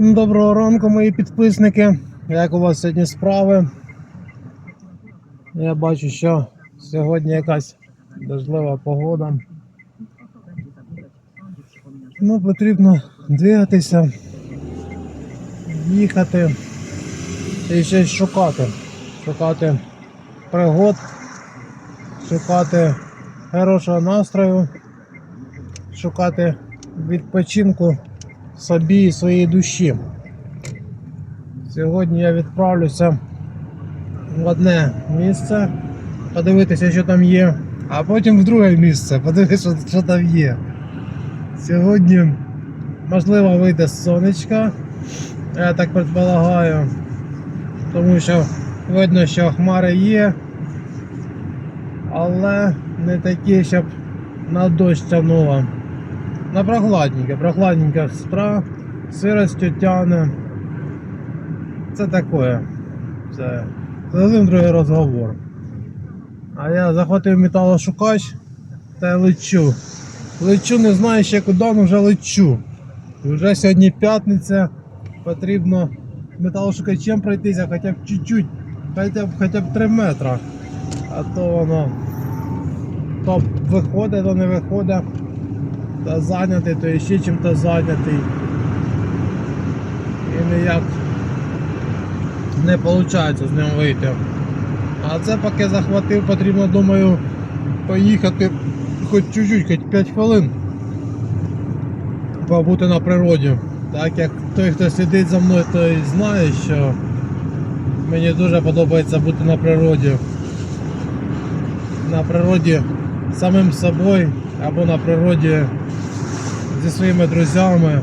Доброго ранку, мої підписники. Як у вас сьогодні справи? Я бачу, що сьогодні якась дождлива погода. Ну, потрібно двигатися, їхати і щось шукати. Шукати пригод, шукати хорошого настрою, шукати відпочинку собі і своїй душі. Сьогодні я відправлюся в одне місце, подивитися, що там є, а потім в друге місце, подивитися, що, там є. Сьогодні, можливо, вийде сонечко, я так предполагаю, тому що видно, що хмари є, але не такі, щоб на дощ тягнуло. На прохладненьке, прохладненько з утра, сиростю тяне. Це таке. Це зовсім другий розговор. А я захватив металошукач та лечу. Лечу, не знаю ще куди, але вже лечу. Вже сьогодні п'ятниця, потрібно металошукачем пройтися хоча б чуть-чуть, хоча б 3 метри. А то воно то виходить, то не виходить та зайнятий, то ще чим-то зайнятий. І ніяк не виходить з ним вийти. А це поки захватив, потрібно, думаю, поїхати хоч чуть-чуть, хоч 5 хвилин. Побути на природі. Так як той, хто сидить за мною, той знає, що мені дуже подобається бути на природі. На природі самим собою або на природі зі своїми друзями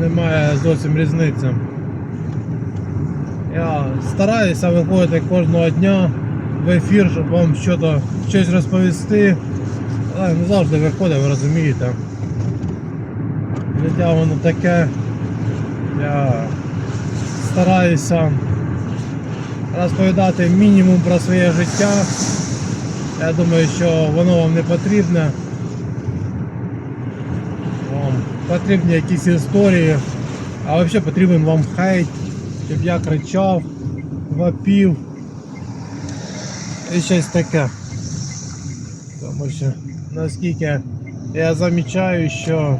немає зовсім різниці. Я стараюся виходити кожного дня в ефір, щоб вам щось, розповісти. Але не завжди виходить, ви розумієте. Життя воно таке. Я стараюся розповідати мінімум про своє життя. Я думаю, що воно вам не потрібне. Вам потрібні якісь історії, а взагалі потрібен вам хейт, щоб я кричав, вопів і щось таке. Тому що наскільки я замічаю, що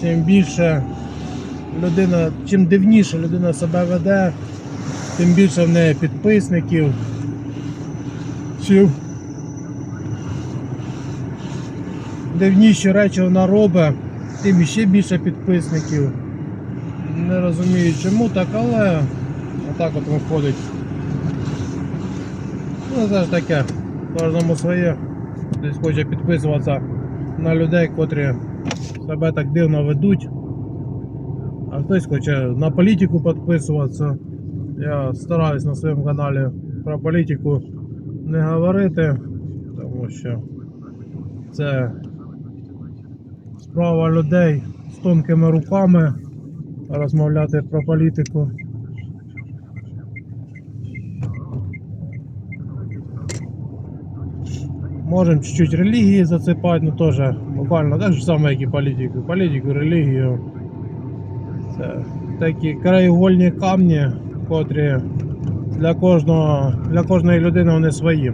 чим більше людина, чим дивніше людина себе веде, тим більше в неї підписників. Чим дивніші речі вона робить, тим ще більше підписників. Не розумію чому так, але отак от виходить. Ну це ж таке, кожному своє. Десь хоче підписуватися на людей, котрі себе так дивно ведуть. А хтось хоче на політику підписуватися. Я стараюсь на своєму каналі про політику не говорити, тому що це справа людей з тонкими руками розмовляти про політику. Можемо чуть-чуть релігії засипати, ну теж буквально так же саме, як і політику. Політику, релігію. Це такі краєугольні камні, котрі для кожного, для кожної людини вони свої.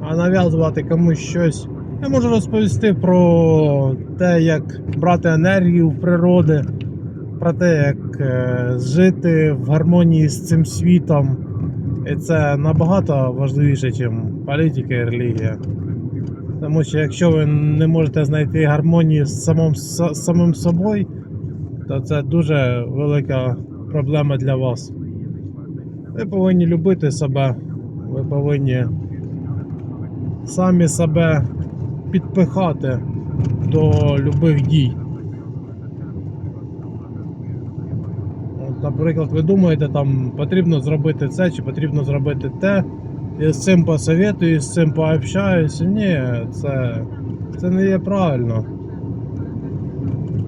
А нав'язувати комусь щось. Я можу розповісти про те, як брати енергію в природи, про те, як е, жити в гармонії з цим світом. І це набагато важливіше, ніж політика і релігія. Тому що якщо ви не можете знайти гармонію з самим, з самим собою, то це дуже велика проблема для вас. Ви повинні любити себе, ви повинні самі себе підпихати до любих дій. От, наприклад, ви думаєте, там потрібно зробити це чи потрібно зробити те. Я з цим посоветую, з цим пообщаюся. Ні, це, це не є правильно.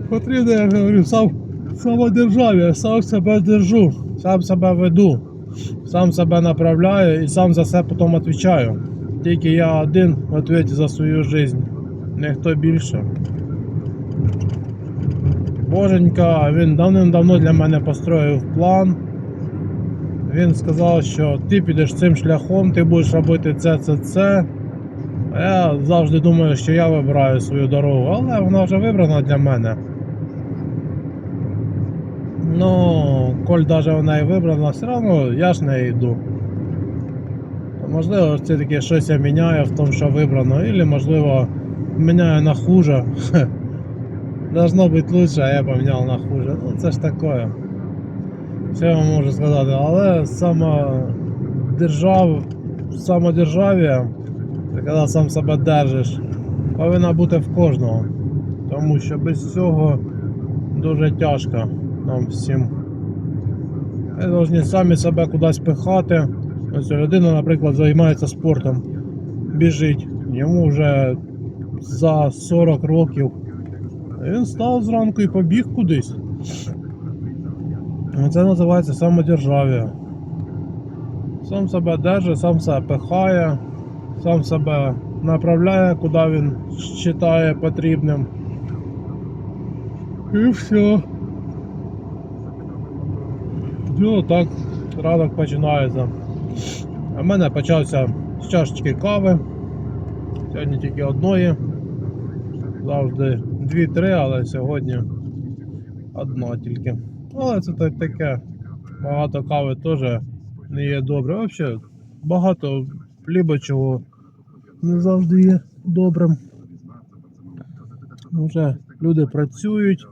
Потрібно, я говорю, сам самодержаві, я сам себе держу, сам себе веду, сам себе направляю і сам за все потім відповідаю. Тільки я один відповідаю за свою життя, ніхто більше. Боженька, він давним-давно для мене построїв план. Він сказав, що ти підеш цим шляхом, ти будеш робити це, це, це. А я завжди думаю, що я вибираю свою дорогу, але вона вже вибрана для мене. Ну, коль даже вона і вибрана, все одно я ж не йду. Можливо, це таке щось я міняю в тому, що вибрано, або можливо міняю на хуже. Должно бути лучше, а я поміняв на хуже. Ну це ж таке. Я вам можу сказати, але самодержав, самодержав'я, коли сам себе держиш, повинна бути в кожного. Тому що без цього дуже тяжко нам всім. Ми повинні самі себе кудись пихати. Ось людина, наприклад, займається спортом, біжить. Йому вже за 40 років. Він став зранку і побіг кудись. Це називається самодержав'я. Сам себе держить, сам себе пихає, сам себе направляє, куди він вважає потрібним. І все. Ну так, ранок починається. А в мене почався з чашечки кави. Сьогодні тільки одної. Завжди дві-три, але сьогодні одна тільки. Але це так таке. Багато кави теж не є добре. Взагалі, багато хліба чого не завжди є добрим. Вже люди працюють.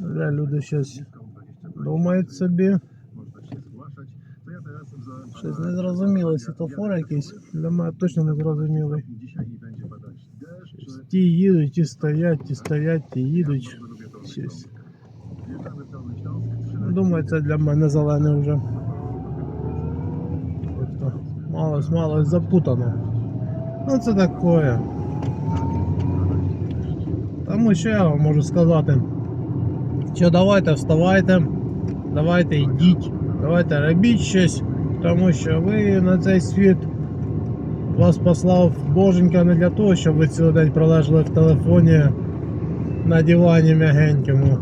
Вже люди щось думають собі. Щось незрозуміле, світофор якийсь. Для мене точно не зрозумілий. Ті їдуть, ті стоять, ті стоять, ті їдуть. Щось. Думаю, це для мене зелене вже. Тобто малось, малось запутано. Ну це таке. Тому що я вам можу сказати. Що давайте вставайте, давайте йдіть, давайте робіть щось, тому що ви на цей світ вас послав Боженька не для того, щоб ви цілий день пролежали в телефоні на дивані м'ягенькому.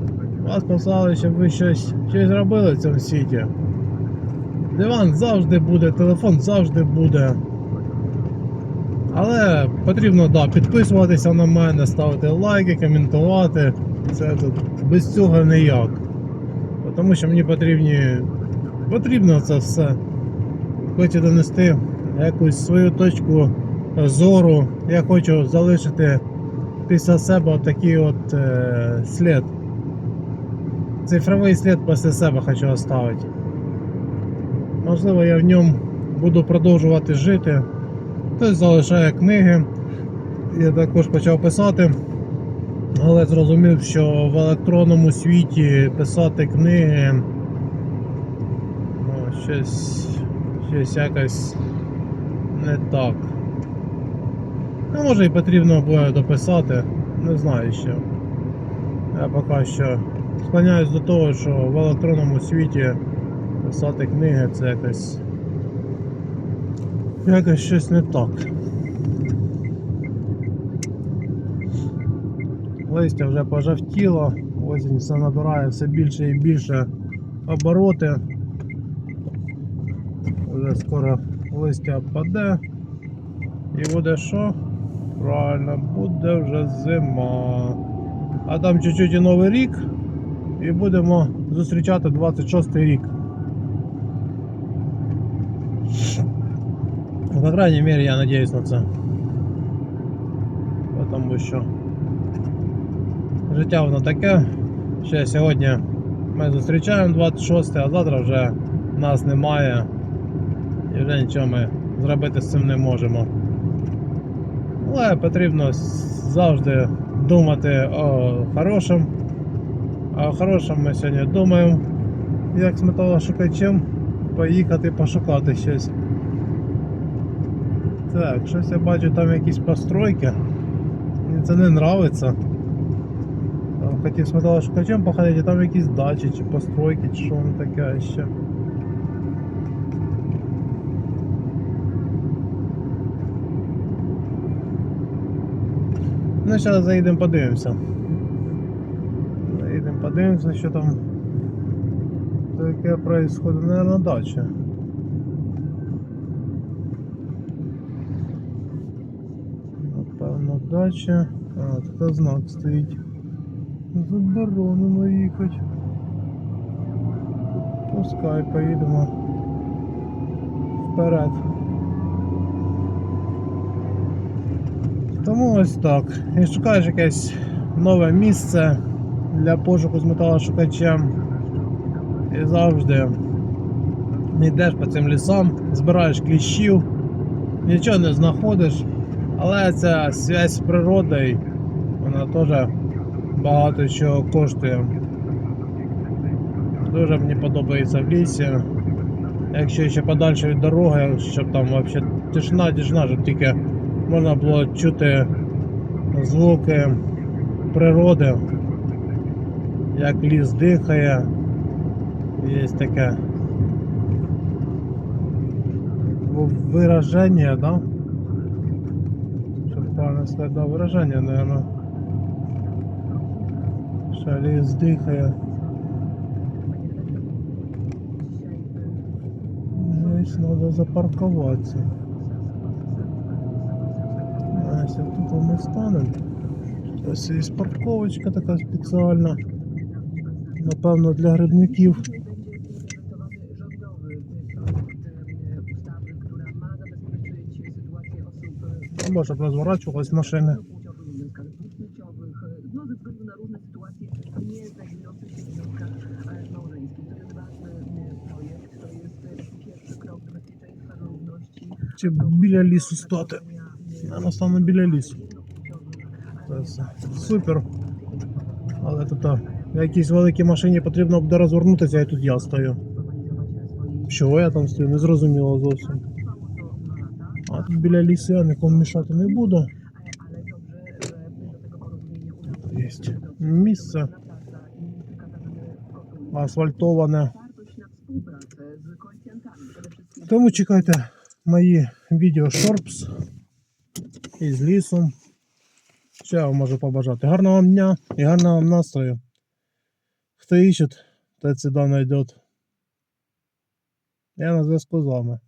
Вас послали, щоб ви щось, щось робили в цьому світі. Диван завжди буде, телефон завжди буде. Але потрібно да, підписуватися на мене, ставити лайки, коментувати. Це тут без цього ніяк. Тому що мені потрібні, потрібно це все. Хочу донести якусь свою точку зору. Я хочу залишити після себе такий от е, слід. Цифровий слід після себе хочу оставити. Можливо, я в ньому буду продовжувати жити. Хтось залишає книги. Я також почав писати, але зрозумів, що в електронному світі писати книги ну, щось, щось якось не так. Ну, може і потрібно буде дописати, не знаю ще. Я поки що склоняюсь до того, що в електронному світі писати книги це якось якось щось не так. Листя вже пожовтіло, осінь все набирає все більше і більше обороти. Вже скоро листя паде і буде що? Правильно, буде вже зима. А там чуть-чуть і новий рік і будемо зустрічати 26 рік. По крайней мере, я надеюсь на це. Тому що життя воно таке. Ще сьогодні ми зустрічаємо 26, а завтра вже нас немає. І вже нічого ми зробити з цим не можемо. Але потрібно завжди думати о хорошому. А о хорошому ми сьогодні думаємо, як з металошукачем поїхати пошукати щось. Так, щось я бачу там якісь постройки. Мені це не. Там хотів з металошукачем походити, там якісь дачі чи постройки, чи що воно таке ще. Ну, зараз заїдемо подивимося. Заїдемо подивимося, що там таке происходит. Наверно, дача. Напевно, дача. А, тут знак стоїть. Заборонено їхати. Пускай поїдемо вперед. Тому ось так. І шукаєш якесь нове місце для пошуку з металошукачем. І завжди йдеш по цим лісам, збираєш кліщів, нічого не знаходиш, але ця зв'язь з природою, вона теж багато чого коштує. Дуже мені подобається в лісі. Якщо ще подальше від дороги, щоб там взагалі тишина, тишина, щоб тільки можна було чути звуки природи, як ліс дихає. Є таке вираження, да? Щоб правильно сказати, да, вираження, наверное. Що ліс дихає. Надо запарковаться. А, если тут мы станем. Ось є парковочка така спеціальна. Напевно для грибників. Ну, Може розворачувалась машини. E, e, e. Чи біля лісу стати? Наверно, стану біля лісу. Це все. Супер. Але тут а, на якійсь великій машині потрібно буде розвернутися, і тут я стою. Чого я там стою? Не зрозуміло зовсім. А тут біля лісу я нікому мішати не буду. Ale dobrze, że do tego porozumienia udało się Є dotrzeć. місце Współpraca i przekazany kotun. асфальтоване. Otwartość na współpracę z koalicjantami, przede wszystkim Тому чекайте мої відео шорпс Із лісом. Що я вам можу побажати? Гарного вам дня і гарного вам настрою. Хто іще, той сюди знайде. Я на зв'язку з вами.